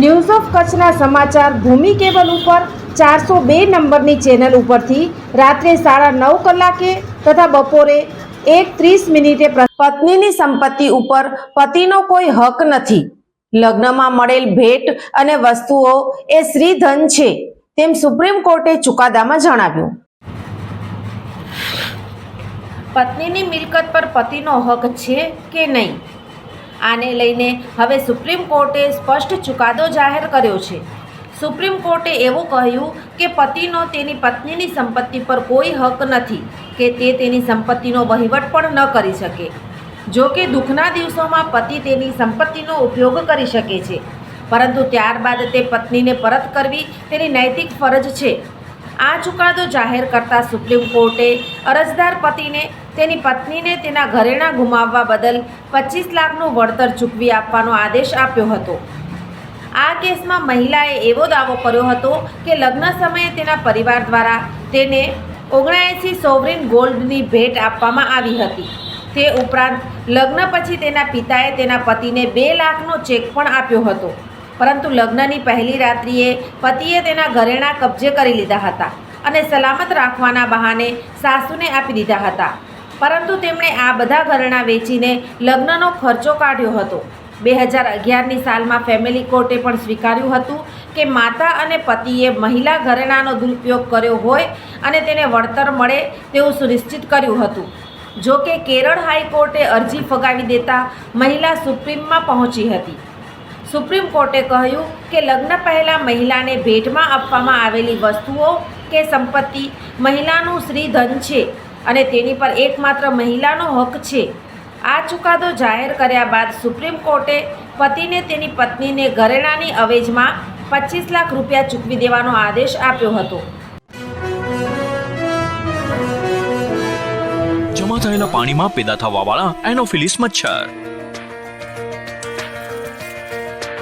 news of કચ્છના સમાચાર ભૂમિ cable ઉપર ચારસો બે નંબરની ચેનલ ઉપરથી રાત્રે સાડા નવ કલાકે તથા બપોરે એક ત્રીસ મિનિટે પત્નીની સંપત્તિ ઉપર પતિનો કોઈ હક નથી. લગ્નમાં મળેલ ભેટ અને વસ્તુઓ એ શ્રીધન છે, તેમ સુપ્રીમ કોર્ટે ચુકાદામાં જણાવ્યું. પત્નીની મિલકત પર પતિનો હક છે કે નહીં? આને લઈને હવે સુપ્રીમ કોર્ટે સ્પષ્ટ ચુકાદો જાહેર કર્યો છે. સુપ્રીમ કોર્ટે એવું કહ્યું કે પતિનો તેની પત્નીની સંપત્તિ પર કોઈ હક નથી, કે તે તેની સંપત્તિનો વહીવટ પણ ન કરી શકે. જો કે દુઃખના દિવસોમાં પતિ તેની સંપત્તિનો ઉપયોગ કરી શકે છે, પરંતુ ત્યારબાદ તે પત્નીને પરત કરવી તેની નૈતિક ફરજ છે. આ ચુકાદો જાહેર કરતા સુપ્રીમ કોર્ટે અરજદાર પતિને તેની પત્નીને તેના ઘરેણાં ગુમાવવા બદલ પચીસ લાખનું વળતર ચૂકવી આપવાનો આદેશ આપ્યો હતો. આ કેસમાં મહિલાએ એવો દાવો કર્યો હતો કે લગ્ન સમયે તેના પરિવાર દ્વારા તેને ઓગણએંસી સોવરિન ગોલ્ડની ભેટ આપવામાં આવી હતી. તે ઉપરાંત લગ્ન પછી તેના પિતાએ તેના પતિને બે લાખનો ચેક પણ આપ્યો હતો. પરંતુ લગ્નની પહેલી રાત્રિએ પતિએ તેના ઘરેણાં કબજે કરી લીધા હતા અને સલામત રાખવાના બહાને સાસુને આપી દીધા હતા. પરંતુ તેમણે આ બધા ઘરેણાં વેચીને લગ્નનો ખર્ચો કાઢ્યો હતો. બે હજાર અગિયારની સાલમાં ફેમિલી કોર્ટે પણ સ્વીકાર્યું હતું કે માતા અને પતિએ મહિલા ઘરેણાંનો દુરુપયોગ કર્યો હોય અને તેને વળતર મળે તેવું સુનિશ્ચિત કર્યું હતું. જો કે કેરળ હાઈકોર્ટે અરજી ફગાવી દેતા મહિલા સુપ્રીમમાં પહોંચી હતી. સુપ્રીમ કોર્ટે કહ્યું કે લગ્ન પહેલાં મહિલાને ભેટમાં આપવામાં આવેલી વસ્તુઓ કે સંપત્તિ મહિલાનું શ્રીધન છે અને તેની પર એકમાત્ર મહિલાનો હક છે. આ ચુકાદો જાહેર કર્યા બાદ સુપ્રીમ કોર્ટે પતિને તેની પત્નીને ઘરેણાંની અવેજમાં પચીસ લાખ રૂપિયા ચૂકવી દેવાનો આદેશ આપ્યો હતો. જમા થયેલા પાણીમાં પેદા થવાવાળા એનોફિલિસ મચ્છર.